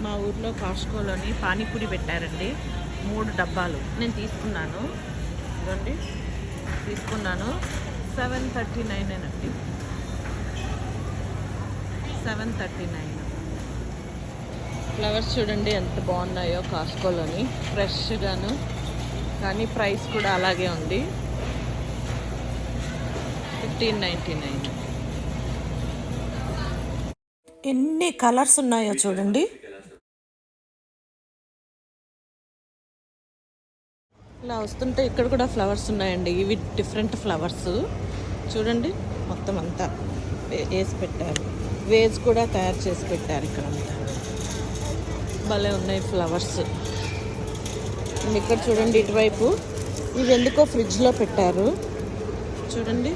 మా ఊర్లో కాస్కోలోని పానీపూరి పెట్టారండి. మూడు డబ్బాలు. నేను తీసుకున్నాను. ఇదండి తీసుకున్నాను. సెవెన్ థర్టీ నైన్ అండి. Seven thirty nine. ఫ్లవర్స్ చూడండి ఎంత బాగున్నాయో కాస్కోలోని ఫ్రెష్గాను. కానీ ప్రైస్ కూడా అలాగే ఉంది. Fifteen ninety nine. ఎన్ని కలర్స్ ఉన్నాయో చూడండి. ఇలా వస్తుంటే ఇక్కడ కూడా ఫ్లవర్స్ ఉన్నాయండి. ఇవి డిఫరెంట్ ఫ్లవర్స్ చూడండి మొత్తం అంతా వేసి పెట్టారు. వేజ్ కూడా తయారు చేసి పెట్టారు ఇక్కడ అంతా భలే ఉన్నాయి ఫ్లవర్స్ ఇక్కడ చూడండి ఇటువైపు. ఇవి ఎందుకో ఫ్రిడ్జ్లో పెట్టారు. చూడండి.